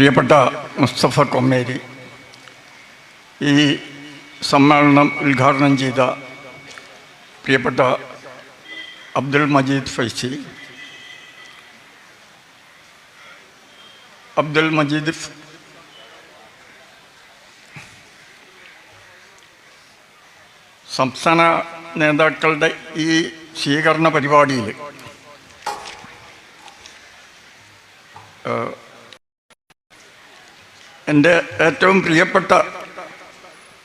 പ്രിയപ്പെട്ട മുസ്തഫ കൊമ്മേരി ഈ സമ്മേളനം ഉദ്ഘാടനം ചെയ്ത പ്രിയപ്പെട്ട അബ്ദുൽ മജീദ് ഫൈസി അബ്ദുൽ മജീദ് സംസ്ഥാന നേതാക്കളുടെ ഈ സ്വീകരണ പരിപാടിയിൽ എന്റെ ഏറ്റവും പ്രിയപ്പെട്ട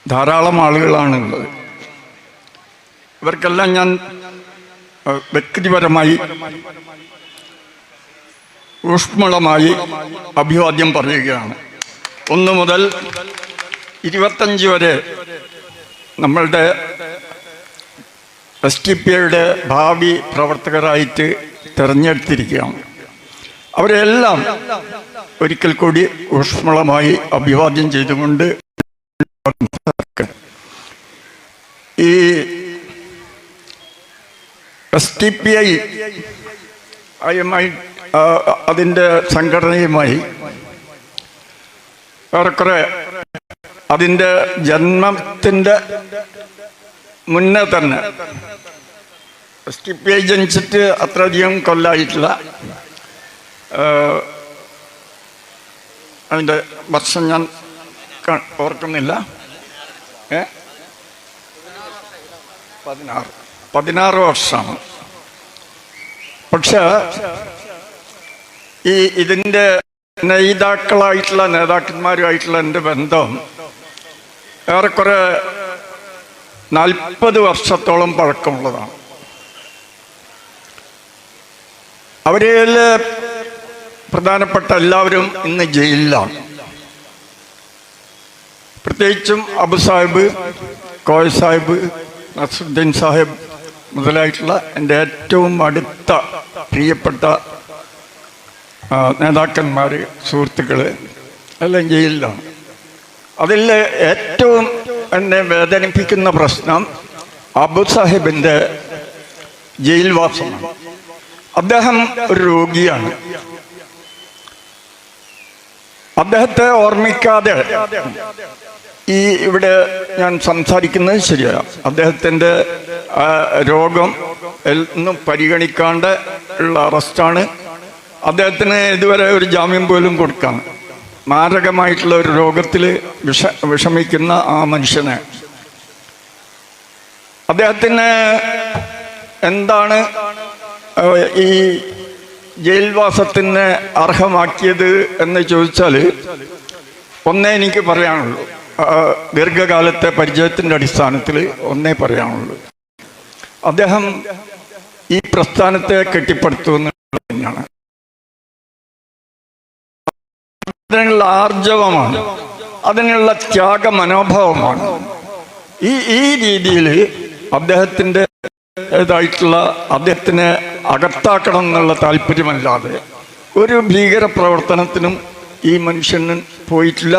ധാരാളം ആളുകളാണുള്ളത്. ഇവർക്കെല്ലാം ഞാൻ വ്യക്തിപരമായി ഊഷ്മളമായി അഭിവാദ്യം പറയുകയാണ്. ഒന്ന് മുതൽ ഇരുപത്തഞ്ച് വരെ നമ്മളുടെ എസ് ടി പി ഐയുടെ ഭാവി പ്രവർത്തകരായിട്ട് തിരഞ്ഞെടുത്തിരിക്കുകയാണ്. അവരെല്ലാം ഒരിക്കൽ കൂടി ഊഷ്മളമായി അഭിവാദ്യം ചെയ്തുകൊണ്ട് ഈ S T P I I അതിന്റെ സംഘടനയുമായി ഏറെക്കുറെ അതിന്റെ ജന്മത്തിന്റെ മുന്നേ തന്നെ എസ് ടി പി ഐ ജനിച്ചിട്ട് അത്രയധികം കൊല്ലായിട്ടില്ല. അതിന്റെ വർഷം ഞാൻ ഓർക്കുന്നില്ല. ഏ? പതിനാറ്. പതിനാറ് വർഷമാണ്. പക്ഷേ ഈ ഇതിന്റെ നേതാക്കളായിട്ടുള്ള നേതാക്കന്മാരുമായിട്ടുള്ള എന്റെ ബന്ധം ഏറെക്കുറെ നാൽപ്പത് വർഷത്തോളം പഴക്കമുള്ളതാണ്. അവരിൽ പ്രധാനപ്പെട്ട എല്ലാവരും ഇന്ന് ജയിലിലാണ്. പ്രത്യേകിച്ചും അബു സാഹിബ് കോയ സാഹിബ് നസുദ്ദീൻ സാഹിബ് മുതലായിട്ടുള്ള എന്റെ ഏറ്റവും അടുത്ത പ്രിയപ്പെട്ട നേതാക്കന്മാർ സുഹൃത്തുക്കൾ എല്ലാം ജയിലിലാണ്. അതിൽ ഏറ്റവും എന്നെ വേദനിപ്പിക്കുന്ന പ്രശ്നം അബു സാഹിബിന്റെ ജയിൽവാസമാണ്. അദ്ദേഹം ഒരു രോഗിയാണ്. അദ്ദേഹത്തെ ഓർമ്മിക്കാതെ ഈ ഇവിടെ ഞാൻ സംസാരിക്കുന്നത് ശരിയാണ് അദ്ദേഹത്തിന്റെ രോഗം എന്നും പരിഗണിക്കാണ്ട് ഉള്ള അറസ്റ്റാണ്. അദ്ദേഹത്തിന് ഇതുവരെ ഒരു ജാമ്യം പോലും കൊടുക്കാൻ മാരകമായിട്ടുള്ള ഒരു രോഗത്തിൽ വിഷ വിഷമിക്കുന്ന ആ മനുഷ്യനെ. അദ്ദേഹത്തിന് എന്താണ് ഈ ജയിൽവാസത്തിന് അർഹമാക്കിയത് എന്ന് ചോദിച്ചാൽ ഒന്നേ എനിക്ക് പറയാനുള്ളൂ. ദീർഘകാലത്തെ പരിചയത്തിന്റെ അടിസ്ഥാനത്തിൽ ഒന്നേ പറയാനുള്ളൂ. അദ്ദേഹം ഈ പ്രസ്ഥാനത്തെ കെട്ടിപ്പടുത്തുമെന്നുള്ളത് തന്നെയാണ്. അതിനുള്ള ആർജവമാണ് അതിനുള്ള ത്യാഗ മനോഭാവമാണ് ഈ ഈ രീതിയിൽ അദ്ദേഹത്തിന്റെ ായിട്ടുള്ള അദ്ദേഹത്തിനെ അകത്താക്കണം എന്നുള്ള താല്പര്യമല്ലാതെ ഒരു ഭീകര പ്രവർത്തനത്തിനും ഈ മനുഷ്യന് പോയിട്ടില്ല.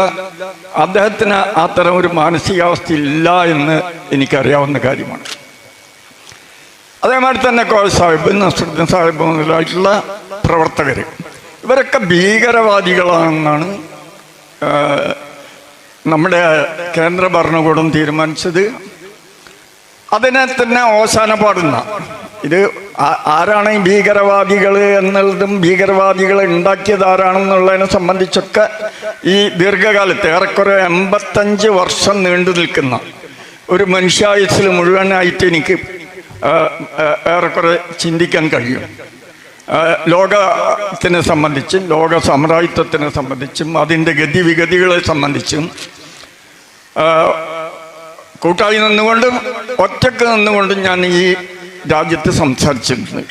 അദ്ദേഹത്തിന് അത്തരം ഒരു മാനസികാവസ്ഥ ഇല്ല എന്ന് എനിക്കറിയാവുന്ന കാര്യമാണ്. അതേമാതിരി തന്നെ കോഴ സാഹിബ് നസറുദ്ദീൻ സാഹിബ് മുതലായിട്ടുള്ള പ്രവർത്തകർ ഇവരൊക്കെ ഭീകരവാദികളാണെന്നാണ് നമ്മുടെ കേന്ദ്ര ഭരണകൂടം തീരുമാനിച്ചത്. അതിനെ തന്നെ ഓശാന പാടുന്ന ഇത് ആരാണ് ഈ ഭീകരവാദികൾ എന്നുള്ളതും ഭീകരവാദികളെ ഉണ്ടാക്കിയത് ആരാണെന്നുള്ളതിനെ സംബന്ധിച്ചൊക്കെ ഈ ദീർഘകാലത്ത് ഏറെക്കുറെ എൺപത്തഞ്ച് വർഷം നീണ്ടു നിൽക്കുന്ന ഒരു മനുഷ്യായുസിൽ മുഴുവനായിട്ട് എനിക്ക് ഏറെക്കുറെ ചിന്തിക്കാൻ കഴിയും. ലോകത്തിനെ സംബന്ധിച്ചും ലോക സാമ്രാജ്യത്വത്തിനെ സംബന്ധിച്ചും അതിന്റെ ഗതിവിഗതികളെ സംബന്ധിച്ചും കൂട്ടായി നിന്നുകൊണ്ടും ഒറ്റയ്ക്ക് നിന്നുകൊണ്ടും ഞാൻ ഈ രാജ്യത്ത് സംസാരിച്ചിരുന്നത്.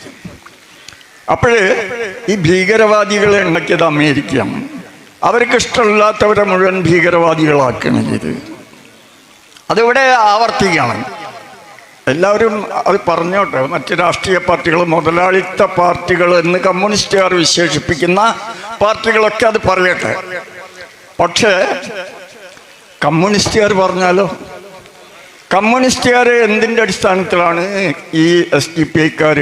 അപ്പോഴേ ഈ ഭീകരവാദികളെ ഉണ്ടാക്കിയത് അമേരിക്കയാണ്. അവർക്ക് ഇഷ്ടമില്ലാത്തവരെ മുഴുവൻ ഭീകരവാദികളാക്കുകയാണ് ചെയ്തത്. അതിവിടെ ആവർത്തിക്കുകയാണ്. എല്ലാവരും അത് പറഞ്ഞോട്ടെ മറ്റ് രാഷ്ട്രീയ പാർട്ടികൾ മുതലാളിത്ത പാർട്ടികൾ എന്ന് കമ്മ്യൂണിസ്റ്റുകാർ വിശേഷിപ്പിക്കുന്ന പാർട്ടികളൊക്കെ അത് പറയട്ടെ. പക്ഷേ കമ്മ്യൂണിസ്റ്റുകാർ പറഞ്ഞാലോ? കമ്മ്യൂണിസ്റ്റുകാർ എന്തിന്റെ അടിസ്ഥാനത്തിലാണ് ഈ എസ് ഡി പി ഐക്കാർ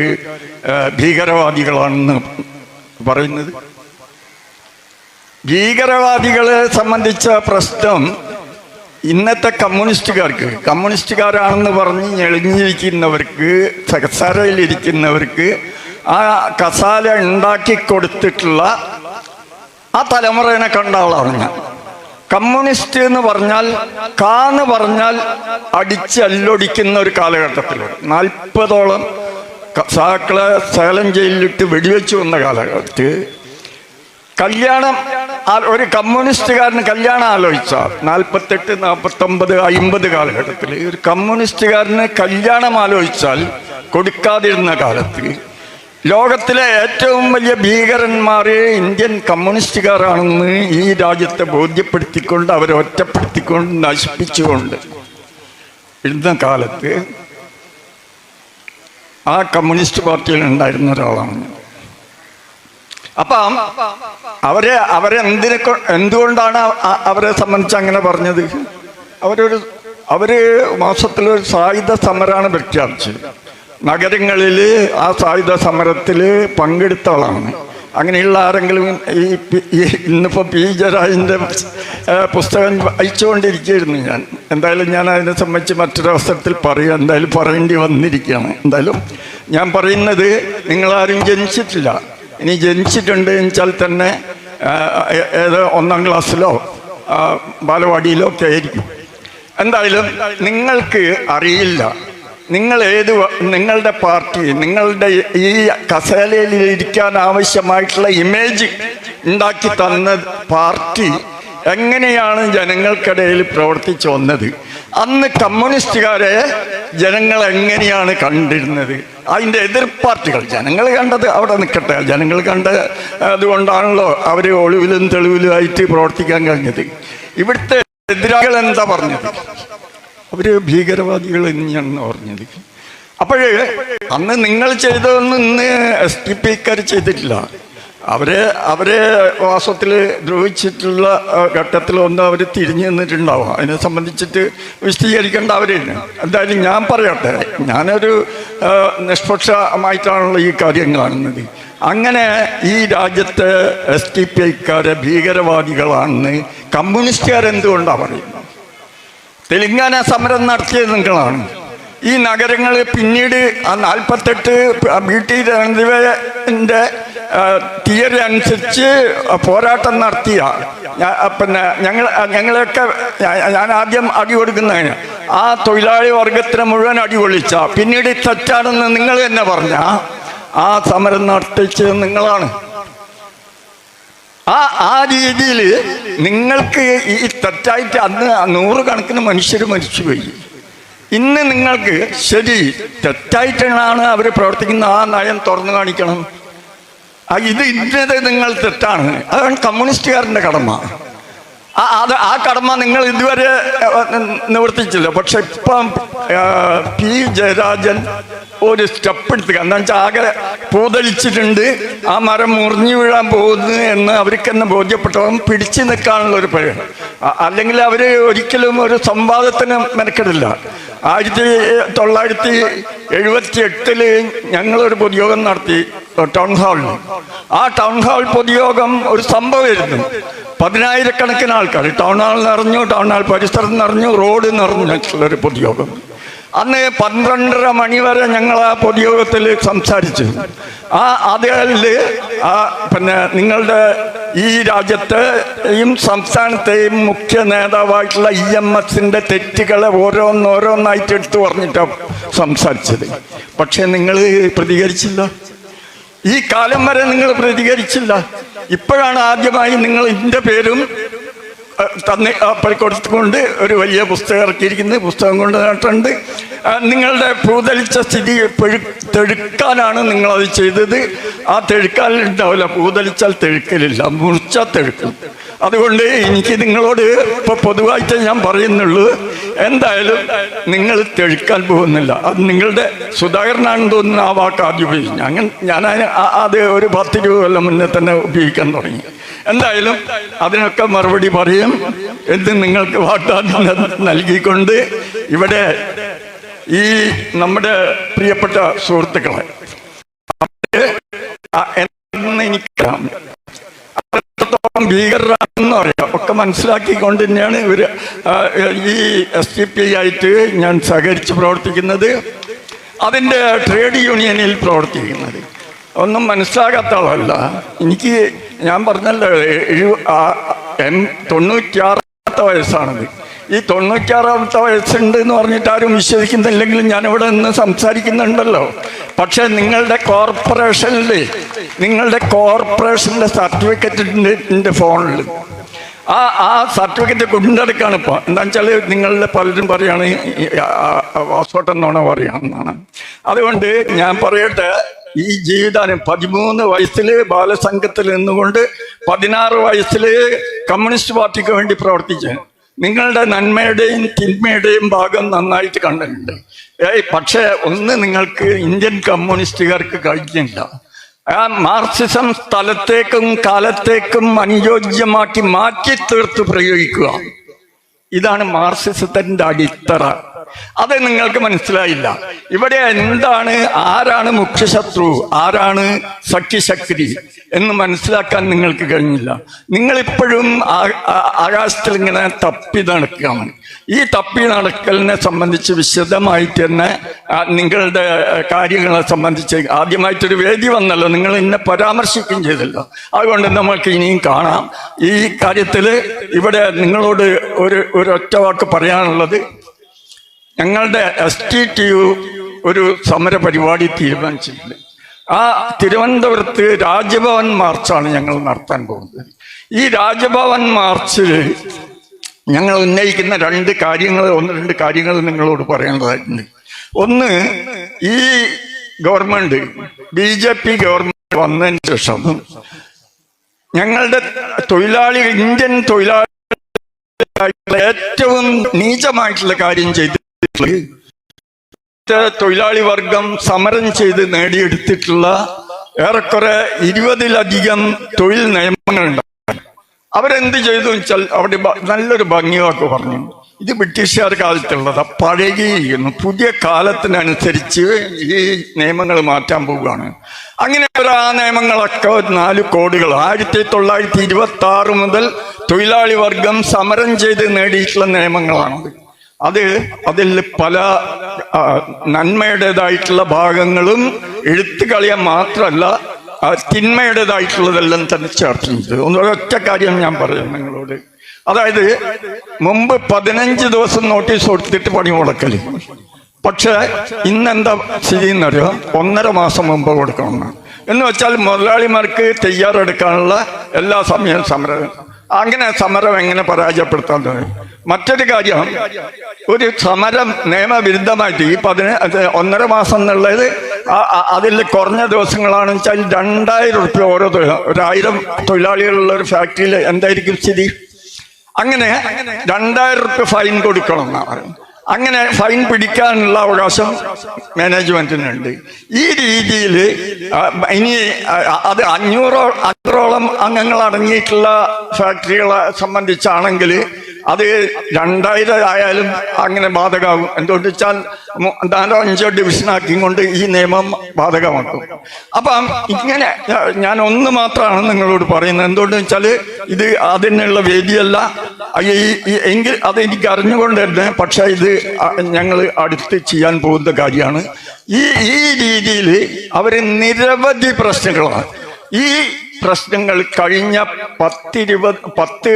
ഭീകരവാദികളാണെന്ന് പറയുന്നത്? ഭീകരവാദികളെ സംബന്ധിച്ച പ്രശ്നം ഇന്നത്തെ കമ്മ്യൂണിസ്റ്റുകാർക്ക് കമ്മ്യൂണിസ്റ്റുകാരാണെന്ന് പറഞ്ഞ് ഞെളിഞ്ഞിരിക്കുന്നവർക്ക് സഹസാരയിലിരിക്കുന്നവർക്ക് ആ കസാല ഉണ്ടാക്കി കൊടുത്തിട്ടുള്ള ആ തലമുറേനെ കണ്ട ആളാണ് ഞാൻ. കമ്മ്യൂണിസ്റ്റ് എന്ന് പറഞ്ഞാൽ കാന്ന് പറഞ്ഞാൽ അടിച്ച് അല്ലൊടിക്കുന്ന ഒരു കാലഘട്ടത്തിലൂടെ നാൽപ്പതോളം സാക്കളെ സേലം ജയിലിലിട്ട് വെടിവെച്ചു വന്ന കാലഘട്ടത്തിൽ കല്യാണം ഒരു കമ്മ്യൂണിസ്റ്റുകാരന് കല്യാണം ആലോചിച്ച നാൽപ്പത്തെട്ട് നാൽപ്പത്തൊമ്പത് അമ്പത് കാലഘട്ടത്തിൽ ഒരു കമ്മ്യൂണിസ്റ്റുകാരന് കല്യാണം ആലോചിച്ചാൽ കൊടുക്കാതിരുന്ന കാലത്ത് ലോകത്തിലെ ഏറ്റവും വലിയ ഭീകരന്മാർ ഇന്ത്യൻ കമ്മ്യൂണിസ്റ്റുകാരാണെന്ന് ഈ രാജ്യത്തെ ബോധ്യപ്പെടുത്തിക്കൊണ്ട് അവരെ ഒറ്റപ്പെടുത്തിക്കൊണ്ട് നശിപ്പിച്ചുകൊണ്ട്. ഇന്ന കാലത്ത് ആ കമ്മ്യൂണിസ്റ്റ് പാർട്ടിയിൽ ഉണ്ടായിരുന്ന ഒരാളാണ് അപ്പം അവരെ അവരെ എന്തിനെ എന്തുകൊണ്ടാണ് അവരെ സംബന്ധിച്ച് അങ്ങനെ പറഞ്ഞത്? അവരൊരു അവർ മാസത്തിലൊരു സായുധ സമരമാണ് പ്രഖ്യാപിച്ചത്. നഗരങ്ങളിൽ ആ സായുധ സമരത്തിൽ പങ്കെടുത്ത ആളാണ്. അങ്ങനെയുള്ള ആരെങ്കിലും ഈ ഇന്നിപ്പോൾ പി. ജരാജിന്റെ പുസ്തകം വായിച്ചുകൊണ്ടിരിക്കുകയായിരുന്നു ഞാൻ. എന്തായാലും ഞാൻ അതിനെ സംബന്ധിച്ച് മറ്റൊരവസരത്തിൽ പറയും. എന്തായാലും പറയേണ്ടി വന്നിരിക്കുകയാണ്. എന്തായാലും ഞാൻ പറയുന്നത് നിങ്ങളാരും ജനിച്ചിട്ടില്ല. ഇനി ജനിച്ചിട്ടുണ്ട് വെച്ചാൽ തന്നെ ഏത് ഒന്നാം ക്ലാസ്സിലോ ബാലവാടിയിലോ ഒക്കെ ആയിരിക്കും. എന്തായാലും നിങ്ങൾക്ക് അറിയില്ല. നിങ്ങൾ ഏത് നിങ്ങളുടെ പാർട്ടി നിങ്ങളുടെ ഈ കസേലയിൽ ഇരിക്കാൻ ആവശ്യമായിട്ടുള്ള ഇമേജ് ഉണ്ടാക്കി തന്ന പാർട്ടി എങ്ങനെയാണ് ജനങ്ങൾക്കിടയിൽ പ്രവർത്തിച്ചു വന്നത്? അന്ന് കമ്മ്യൂണിസ്റ്റുകാരെ ജനങ്ങൾ എങ്ങനെയാണ് കണ്ടിരുന്നത്? അതിന്റെ എതിർ പാർട്ടികൾ ജനങ്ങൾ കണ്ടത് അവിടെ നിൽക്കട്ടെ. ജനങ്ങൾ കണ്ട അതുകൊണ്ടാണല്ലോ അവർ ഒളിവിലും തെളിവിലുമായിട്ട് പ്രവർത്തിക്കാൻ കഴിഞ്ഞത്. ഇവിടുത്തെ എതിരാളികൾ എന്താ പറഞ്ഞത്? അവർ ഭീകരവാദികൾ തന്നെയാണെന്ന് പറഞ്ഞത്. അപ്പോഴേ അന്ന് നിങ്ങൾ ചെയ്തതൊന്നും ഇന്ന് എസ് ടി പിക്കാർ ചെയ്തിട്ടില്ല. അവരെ അവരെ വാസത്തിൽ ദ്രോഹിച്ചിട്ടുള്ള ഘട്ടത്തിൽ ഘട്ടത്തിലൊന്നും അവർ തിരിഞ്ഞു നിന്നിട്ടുണ്ടാവും. അതിനെ സംബന്ധിച്ചിട്ട് വിശദീകരിക്കേണ്ട അവരാണ് എന്തായാലും ഞാൻ പറയട്ടെ. ഞാനൊരു നിഷ്പക്ഷമായിട്ടാണല്ലോ ഈ കാര്യം കാണുന്നത്. അങ്ങനെ ഈ രാജ്യത്തെ എസ് ടി പി ഐക്കാരെ ഭീകരവാദികളാണെന്ന് കമ്മ്യൂണിസ്റ്റുകാരെന്തുകൊണ്ടാണ് പറയുന്നത്? തെലുങ്കാന സമരം നടത്തിയത് നിങ്ങളാണ്. ഈ നഗരങ്ങൾ പിന്നീട് ആ നാൽപ്പത്തെട്ട് ബി ടി രൺദിവന്റെ തിയറി അനുസരിച്ച് പോരാട്ടം നടത്തിയ. പിന്നെ ഞങ്ങൾ ഞങ്ങളെയൊക്കെ ഞാൻ ആദ്യം അടി കൊടുക്കുന്നതിന് ആ തൊഴിലാളി വർഗത്തിന് മുഴുവൻ അടി കൊള്ളിച്ച പിന്നീട് തെറ്റാണെന്ന് നിങ്ങൾ തന്നെ പറഞ്ഞ. ആ സമരം നടത്തിച്ചത് നിങ്ങളാണ്. ആ ആ രീതിയിൽ നിങ്ങൾക്ക് ഈ തെറ്റായിട്ട് അന്ന് നൂറുകണക്കിന് മനുഷ്യർ മരിച്ചുപോയി. ഇന്ന് നിങ്ങൾക്ക് ശരി തെറ്റായിട്ടാണ് അവർ പ്രവർത്തിക്കുന്ന ആ നയം തുറന്നു കാണിക്കണം. ആ ഇത് ഇന്നത് നിങ്ങൾ തെറ്റാണ്. അതാണ് കമ്മ്യൂണിസ്റ്റുകാരന്റെ കടമ. ആ അത് ആ കടമ നിങ്ങൾ ഇതുവരെ നിവർത്തിച്ചില്ല. പക്ഷെ ഇപ്പം പി ജയരാജൻ ഒരു സ്റ്റെപ്പ് എടുത്തുക എന്താ വെച്ചാൽ ആകെ പൂതലിച്ചിട്ടുണ്ട്. ആ മരം മുറിഞ്ഞു വീഴാൻ പോകുന്നു എന്ന് അവർക്ക് തന്നെ ബോധ്യപ്പെട്ടവൻ പിടിച്ചു നിൽക്കാനുള്ള ഒരു അ- അല്ലെങ്കിൽ അവർ ഒരിക്കലും ഒരു സംവാദത്തിന് മെനക്കെടില്ല. ആയിരത്തി തൊള്ളായിരത്തി എഴുപത്തി എട്ടിൽ ഞങ്ങളൊരു പൊതുയോഗം നടത്തി. ടൗൺ ഹാളിൽ ആ ടൗൺ ഹാൾ പൊതുയോഗം ഒരു സംഭവമായിരുന്നു പതിനായിരക്കണക്കിന് ആൾക്കാർ ടൗൺ ഹാൾ നിറഞ്ഞു ടൗൺ ഹാൾ പരിസരം നിറഞ്ഞു റോഡ് നിറഞ്ഞിട്ടുള്ള ഒരു പൊതുയോഗം. അന്ന് പന്ത്രണ്ടര മണി വരെ ഞങ്ങൾ ആ പൊതുയോഗത്തിൽ സംസാരിച്ചു. ആ അതിൽ ആ പിന്നെ നിങ്ങളുടെ ഈ രാജ്യത്തെയും സംസ്ഥാനത്തെയും മുഖ്യ നേതാവായിട്ടുള്ള ഇ എം എസിന്റെ തെറ്റുകളെ ഓരോന്നോരോന്നായിട്ട് എടുത്തു പറഞ്ഞിട്ടാണ് സംസാരിച്ചത്. പക്ഷേ നിങ്ങൾ പ്രതികരിച്ചില്ല. ഈ കാലം വരെ നിങ്ങൾ പ്രതികരിച്ചില്ല. ഇപ്പോഴാണ് ആദ്യമായി നിങ്ങൾ ഇതിന്റെ പേരും തന്നെ കൊടുത്തുകൊണ്ട് ഒരു വലിയ പുസ്തകം ഇറക്കിയിരിക്കുന്നത്. പുസ്തകം കൊണ്ട് നേട്ടുണ്ട്. നിങ്ങളുടെ പൂതലിച്ച സ്ഥിതി പെഴു തെഴുക്കാനാണ് നിങ്ങളത് ചെയ്തത്. ആ തെഴുക്കാലുണ്ടാവില്ല പൂതലിച്ചാൽ തെഴുക്കലില്ല മുറിച്ചാൽ തെഴുക്കും അതുകൊണ്ട് എനിക്ക് നിങ്ങളോട് ഇപ്പൊ പൊതുവായിട്ട് ഞാൻ പറയുന്നുള്ളൂ. എന്തായാലും നിങ്ങൾ തെഴുക്കാൻ പോകുന്നില്ല. അത് നിങ്ങളുടെ സുധാകരനാണെന്ന് തോന്നുന്ന ആ വാക്ക് ആദ്യം ഉപയോഗിച്ചു. അങ്ങനെ ഞാൻ അത് ഒരു പത്ത് രൂപ കൊല്ലം മുന്നേ തന്നെ ഉപയോഗിക്കാൻ തുടങ്ങി. എന്തായാലും അതിനൊക്കെ മറുപടി പറയും. എന്ത് നിങ്ങൾക്ക് വാഗ്ദാനം നൽകിക്കൊണ്ട് ഇവിടെ ഈ നമ്മുടെ പ്രിയപ്പെട്ട സുഹൃത്തുക്കളെ എനിക്കറിയാം. അറിയാം ഒക്കെ മനസ്സിലാക്കിക്കൊണ്ട് തന്നെയാണ് ഇവർ ഈ എസ് ടി പി ആയിട്ട് ഞാൻ സഹകരിച്ച് പ്രവർത്തിക്കുന്നത്. അതിന്റെ ട്രേഡ് യൂണിയനിൽ പ്രവർത്തിക്കുന്നത്. ഒന്നും മനസ്സിലാകാത്ത ആളല്ല. എനിക്ക് ഞാൻ പറഞ്ഞല്ലോ എഴു എം വയസ്സാണത്. ഈ തൊണ്ണൂറ്റിയാറാമത്തെ വയസ്സുണ്ട് എന്ന് പറഞ്ഞിട്ട് ആരും വിശ്വസിക്കുന്നില്ലെങ്കിലും ഞാനിവിടെ നിന്ന് സംസാരിക്കുന്നുണ്ടല്ലോ. പക്ഷേ നിങ്ങളുടെ കോർപ്പറേഷനിൽ നിങ്ങളുടെ കോർപ്പറേഷന്റെ സർട്ടിഫിക്കറ്റിന്റെ ഫോണിൽ ആ ആ സർട്ടിഫിക്കറ്റ് കൊണ്ടെടുക്കാണ് ഇപ്പോൾ എന്താ വെച്ചാൽ നിങ്ങളുടെ പലരും പറയാണ് വാസോട്ടെന്നോണ പറയാണെന്നാണ് അതുകൊണ്ട് ഞാൻ പറയട്ടെ ഈ ജീവിതം പതിമൂന്ന് വയസ്സിൽ ബാലസംഘത്തിൽ നിന്നുകൊണ്ട് പതിനാറ് വയസ്സിൽ കമ്മ്യൂണിസ്റ്റ് പാർട്ടിക്ക് വേണ്ടി പ്രവർത്തിച്ചു നിങ്ങളുടെ നന്മയുടെയും തിന്മയുടെയും ഭാഗം നന്നായിട്ട് കണ്ടിട്ടുണ്ട്. ഏയ് പക്ഷേ ഒന്ന് നിങ്ങൾക്ക് ഇന്ത്യൻ കമ്മ്യൂണിസ്റ്റുകാർക്ക് കഴിഞ്ഞില്ല ആ മാർസിസം സ്ഥലത്തേക്കും കാലത്തേക്കും അനുയോജ്യമാക്കി മാറ്റി തീർത്ത് പ്രയോഗിക്കുക. ഇതാണ് മാർസിസത്തിന്റെ അടിത്തറ. അത് നിങ്ങൾക്ക് മനസ്സിലായില്ല. ഇവിടെ എന്താണ് ആരാണ് മുഖ്യശത്രു ആരാണ് സഖ്യശക്തി എന്ന് മനസ്സിലാക്കാൻ നിങ്ങൾക്ക് കഴിഞ്ഞില്ല. നിങ്ങൾ ഇപ്പോഴും ആകാശത്തിൽ ഇങ്ങനെ തപ്പി നടക്കുകയാണ്. ഈ തപ്പി നടക്കലിനെ സംബന്ധിച്ച് വിശദമായി തന്നെ നിങ്ങളുടെ കാര്യങ്ങളെ സംബന്ധിച്ച് ആദ്യമായിട്ടൊരു വേദി വന്നല്ലോ. നിങ്ങൾ എന്നെ പരാമർശിക്കുകയും ചെയ്തല്ലോ. അതുകൊണ്ട് നമുക്ക് ഇനിയും കാണാം. ഈ കാര്യത്തിൽ ഇവിടെ നിങ്ങളോട് ഒരു ഒരൊറ്റ വാക്ക് പറയാനുള്ളത് ഞങ്ങളുടെ എസ് ടി ടി യു ഒരു സമര പരിപാടി തീരുമാനിച്ചിട്ടുണ്ട്. ആ തിരുവനന്തപുരത്ത് രാജ്ഭവൻ മാർച്ചാണ് ഞങ്ങൾ നടത്താൻ പോകുന്നത്. ഈ രാജ്ഭവൻ മാർച്ചിൽ ഞങ്ങൾ ഉന്നയിക്കുന്ന രണ്ട് കാര്യങ്ങൾ ഒന്ന് രണ്ട് കാര്യങ്ങൾ നിങ്ങളോട് പറയേണ്ടതായിട്ടുണ്ട് ഒന്ന് ഈ government B J P government വന്നതിന് ശേഷം ഞങ്ങളുടെ തൊഴിലാളി ഇന്ത്യൻ തൊഴിലാളി ഏറ്റവും നീചമായിട്ടുള്ള കാര്യം ചെയ്തിട്ടുള്ളത് തൊഴിലാളി വർഗം സമരം ചെയ്ത് നേടിയെടുത്തിട്ടുള്ള ഏറെക്കുറെ ഇരുപതിലധികം തൊഴിൽ നിയമങ്ങളുണ്ട് അവരെന്ത് ചെയ്തു വെച്ചാൽ അവിടെ നല്ലൊരു ഭംഗിവാക്ക് പറഞ്ഞു. ഇത് ബ്രിട്ടീഷുകാർ കാലത്തുള്ളതാ പഴകിയിരിക്കുന്നു. പുതിയ കാലത്തിനനുസരിച്ച് ഈ നിയമങ്ങൾ മാറ്റാൻ പോവുകയാണ്. അങ്ങനെ അവർ ആ നിയമങ്ങളൊക്കെ നാല് കോടികൾ ആയിരത്തി തൊള്ളായിരത്തി ഇരുപത്തി ആറ് മുതൽ തൊഴിലാളി വർഗം സമരം ചെയ്ത് നേടിയിട്ടുള്ള നിയമങ്ങളാണത്. അത് അതിൽ പല നന്മയുടേതായിട്ടുള്ള ഭാഗങ്ങളും എഴുത്തു കളിയാൻ മാത്രമല്ല തിന്മയുടേതായിട്ടുള്ളതെല്ലാം തന്നെ ചേർത്തുണ്ട് ഒന്ന് ഒറ്റ കാര്യം ഞാൻ പറയാം നിങ്ങളോട്. അതായത് മുമ്പ് പതിനഞ്ച് ദിവസം നോട്ടീസ് കൊടുത്തിട്ട് പണി മുടക്കൽ. പക്ഷേ ഇന്നെന്താ സ്ഥിതി എന്നറിയോ ഒന്നര മാസം മുമ്പ് കൊടുക്കണം എന്ന് വെച്ചാൽ മുതലാളിമാർക്ക് തയ്യാറെടുക്കാനുള്ള എല്ലാ സമയവും സമരം. അങ്ങനെ സമരം എങ്ങനെ പരാജയപ്പെടുത്താൻ തോന്നി മറ്റൊരു കാര്യം ഒരു സമരം നിയമവിരുദ്ധമായിട്ട് ഈ പതിന ഒന്നര മാസം എന്നുള്ളത് അതിൽ കുറഞ്ഞ ദിവസങ്ങളാണെന്ന് വെച്ചാൽ രണ്ടായിരം റുപ്യ ഓരോ ഒരായിരം തൊഴിലാളികളുള്ള ഒരു ഫാക്ടറിയിൽ എന്തായിരിക്കും സ്ഥിതി? അങ്ങനെ രണ്ടായിരം റുപ്യ ഫൈൻ കൊടുക്കണം എന്നാണ്. പറയുന്നത് അങ്ങനെ ഫൈൻ പിടിക്കാനുള്ള അവകാശം മാനേജ്മെന്റിനുണ്ട്. ഈ രീതിയിൽ ഇനി അത് അഞ്ഞൂറോ അഞ്ഞൂറോളം അംഗങ്ങൾ അടങ്ങിയിട്ടുള്ള ഫാക്ടറികളെ സംബന്ധിച്ചാണെങ്കിൽ അത് രണ്ടായിരം ആയാലും അങ്ങനെ ബാധകമാകും. എന്തുകൊണ്ട് വെച്ചാൽ നാലോ അഞ്ചോ ഡിവിഷനാക്കി കൊണ്ട് ഈ നിയമം ബാധകമാക്കും. അപ്പം ഇങ്ങനെ ഞാൻ ഒന്ന് മാത്രമാണ് നിങ്ങളോട് പറയുന്നത്. എന്തുകൊണ്ട് വെച്ചാൽ ഇത് അതിനുള്ള വേദിയല്ല. എങ്കിൽ അത് എനിക്ക് അറിഞ്ഞുകൊണ്ട് തന്നെ പക്ഷെ ഇത് ഞങ്ങൾ അടുത്ത് ചെയ്യാൻ പോകുന്ന കാര്യമാണ്. ഈ ഈ രീതിയിൽ അവർ നിരവധി പ്രശ്നങ്ങളാണ്. ഈ പ്രശ്നങ്ങൾ കഴിഞ്ഞ പത്തിരുപത് പത്ത്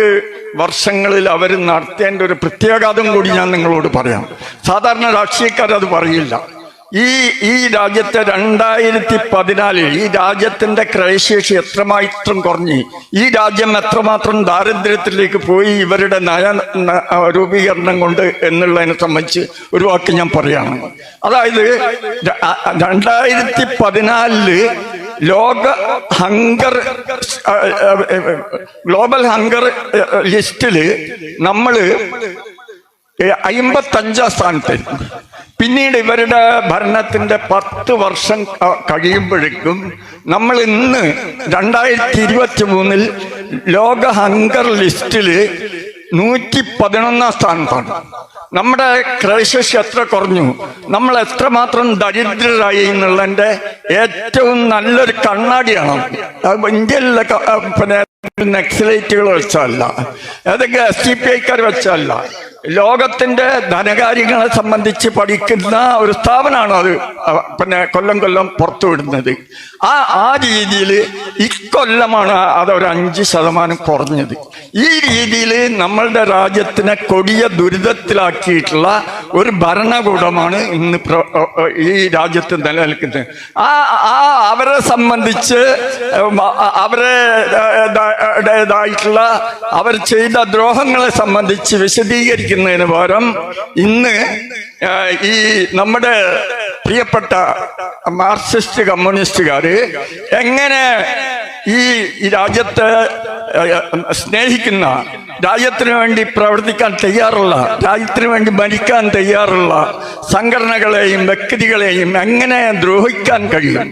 വർഷങ്ങളിൽ അവർ നടത്തേണ്ട ഒരു പ്രത്യാഘാതം കൂടി ഞാൻ നിങ്ങളോട് പറയാം. സാധാരണ രാഷ്ട്രീയക്കാർ അത് പറയില്ല. ഈ ഈ രാജ്യത്തെ രണ്ടായിരത്തി പതിനാലിൽ ഈ രാജ്യത്തിന്റെ ക്രയശേഷി എത്രമാത്രം കുറഞ്ഞു ഈ രാജ്യം എത്രമാത്രം ദാരിദ്ര്യത്തിലേക്ക് പോയി ഇവരുടെ നയ രൂപീകരണം കൊണ്ട് എന്നുള്ളതിനെ സംബന്ധിച്ച് ഒരു വാക്ക് ഞാൻ പറയാണ്. അതായത് രണ്ടായിരത്തി പതിനാലിൽ ലോക ഹങ്കർ ഗ്ലോബൽ ഹങ്കർ ലിസ്റ്റിൽ നമ്മൾ അമ്പത്തഞ്ചാം സ്ഥാനത്ത്. പിന്നീട് ഇവരുടെ ഭരണത്തിന്റെ പത്ത് വർഷം കഴിയുമ്പോഴേക്കും നമ്മൾ ഇന്ന് രണ്ടായിരത്തി ഇരുപത്തി മൂന്നിൽ ലോക ഹങ്കർ ലിസ്റ്റിൽ നൂറ്റി പതിനൊന്നാം സ്ഥാനത്താണ്. നമ്മുടെ ക്രൈശസ് എത്ര കുറഞ്ഞു? നമ്മൾ എത്രമാത്രം ദരിദ്രരായി എന്നുള്ളതിന്റെ ഏറ്റവും നല്ലൊരു കണ്ണാടിയാണ്. ഇന്ത്യയിലെ പിന്നെ നക്സലൈറ്റുകൾ വെച്ചല്ല ഏതെങ്കിലും എസ് ഡി പി ഐക്കാർ വെച്ചല്ല ലോകത്തിന്റെ ധനകാര്യങ്ങളെ സംബന്ധിച്ച് പഠിക്കുന്ന ഒരു സ്ഥാപനമാണ് അത്? പിന്നെ കൊല്ലം കൊല്ലം പുറത്തുവിടുന്നത് ആ ആ രീതിയിൽ ഇക്കൊല്ലമാണ് അതൊരു അഞ്ച് ശതമാനം കുറഞ്ഞത്. ഈ രീതിയിൽ നമ്മളുടെ രാജ്യത്തിനെ കൊടിയ ദുരിതത്തിലാക്കിയിട്ടുള്ള ഒരു ഭരണകൂടമാണ് ഇന്ന് ഈ രാജ്യത്ത് നിലനിൽക്കുന്നത്. ആ ആ അവരെ സംബന്ധിച്ച് ഉം, അവരെ ായിട്ടുള്ള അവർ ചെയ്ത ദ്രോഹങ്ങളെ സംബന്ധിച്ച് വിശദീകരിക്കുന്നതിന് പകരം ഇന്ന് ഈ നമ്മുടെ പ്രിയപ്പെട്ട മാർക്സിസ്റ്റ് കമ്മ്യൂണിസ്റ്റുകാര് എങ്ങനെ ഈ രാജ്യത്തെ സ്നേഹിക്കുന്ന രാജ്യത്തിന് വേണ്ടി പ്രവർത്തിക്കാൻ തയ്യാറുള്ള രാജ്യത്തിന് വേണ്ടി മരിക്കാൻ തയ്യാറുള്ള സംഘടനകളെയും വ്യക്തികളെയും എങ്ങനെ ദ്രോഹിക്കാൻ കഴിയും?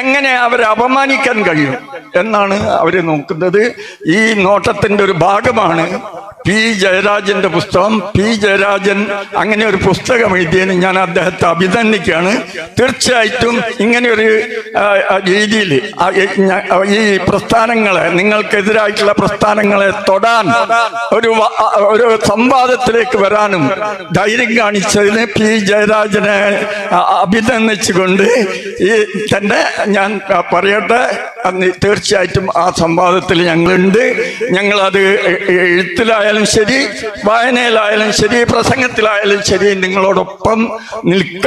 എങ്ങനെ അവരെ അപമാനിക്കാൻ കഴിയും? എന്നാണ് അവർ നോക്കുന്നത്. ഈ നോട്ടത്തിന്റെ ഒരു ഭാഗമാണ് പി ജയരാജന്റെ പുസ്തകം പി ജയരാജൻ അങ്ങനെ ഒരു പുസ്തകം എഴുതിയതിന് ഞാൻ അദ്ദേഹത്തെ അഭിനന്ദിക്കുകയാണ്. തീർച്ചയായിട്ടും ഇങ്ങനെ ഒരു രീതിയിൽ ഈ പ്രസ്ഥാനങ്ങളെ നിങ്ങൾക്കെതിരായിട്ടുള്ള പ്രസ്ഥാനങ്ങളെ തൊടാൻ ഒരു ഒരു സംവാദത്തിലേക്ക് വരാനും ധൈര്യം കാണിച്ചതിന് പി ജയരാജനെ അഭിനന്ദിച്ചുകൊണ്ട് ഈ തന്നെ ഞാൻ പറയട്ടെ. തീർച്ചയായിട്ടും ആ സംവാദത്തിൽ ഞങ്ങളുണ്ട്. ഞങ്ങളത് എ- എഴുത്തിലായാലും ശരി വായനയിലായാലും ശരി പ്രസംഗത്തിലായാലും ശരി നിങ്ങളോടൊപ്പം നിൽക്ക.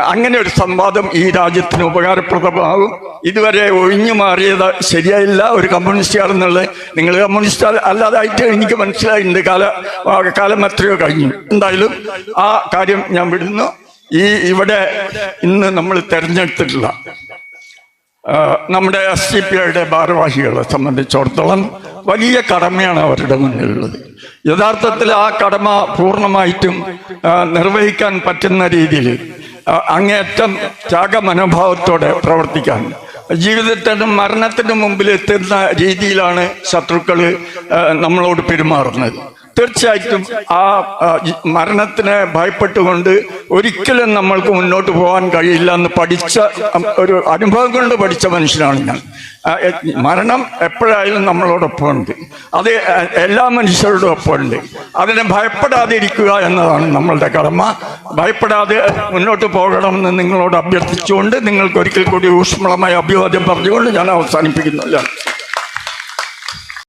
അങ്ങനെ ഒരു സംവാദം ഈ രാജ്യത്തിന് ഉപകാരപ്രദമാകും. ഇതുവരെ ഒഴിഞ്ഞു മാറിയത് ശരിയായില്ല. ഒരു കമ്മ്യൂണിസ്റ്റുകാരെന്നുള്ളത് നിങ്ങൾ കമ്മ്യൂണിസ്റ്റ് അല്ല- അല്ലാതായിട്ട് എനിക്ക് മനസ്സിലായിട്ടുണ്ട്. കാല കാലം എത്രയോ കഴിഞ്ഞു. എന്തായാലും ആ കാര്യം ഞാൻ വിടുന്നു. ഈ ഇവിടെ ഇന്ന് നമ്മൾ തെരഞ്ഞെടുത്തിട്ടുള്ള ആ, നമ്മുടെ എസ് സി പി ഐയുടെ ഭാരവാഹികളെ സംബന്ധിച്ചിടത്തോളം വലിയ കടമയാണ് അവരുടെ മുന്നിലുള്ളത്. യഥാർത്ഥത്തിൽ ആ കടമ പൂർണമായിട്ടും നിർവഹിക്കാൻ പറ്റുന്ന രീതിയിൽ അങ്ങേറ്റം ത്യാഗമനോഭാവത്തോടെ പ്രവർത്തിക്കാൻ. ജീവിതത്തിനും മരണത്തിനും മുമ്പിൽ എത്തുന്ന രീതിയിലാണ് ശത്രുക്കൾ നമ്മളോട് പെരുമാറുന്നത്. തീർച്ചയായിട്ടും ആ മരണത്തിനെ ഭയപ്പെട്ടുകൊണ്ട് ഒരിക്കലും നമ്മൾക്ക് മുന്നോട്ട് പോകാൻ കഴിയില്ല എന്ന് പഠിച്ച ഒരു അനുഭവം കൊണ്ട് പഠിച്ച മനുഷ്യനാണ് ഞാൻ. മരണം എപ്പോഴായാലും നമ്മളോടൊപ്പം ഉണ്ട്. അത് എല്ലാ മനുഷ്യരോടും ഒപ്പം ഉണ്ട്. അതിനെ ഭയപ്പെടാതെ ഇരിക്കുക എന്നതാണ് നമ്മളുടെ കടമ. ഭയപ്പെടാതെ മുന്നോട്ട് പോകണമെന്ന് നിങ്ങളോട് അഭ്യർത്ഥിച്ചുകൊണ്ട് നിങ്ങൾക്ക് ഒരിക്കൽ കൂടി ഊഷ്മളമായ അഭിവാദ്യം പറഞ്ഞുകൊണ്ട് ഞാൻ അവസാനിപ്പിക്കുന്നില്ല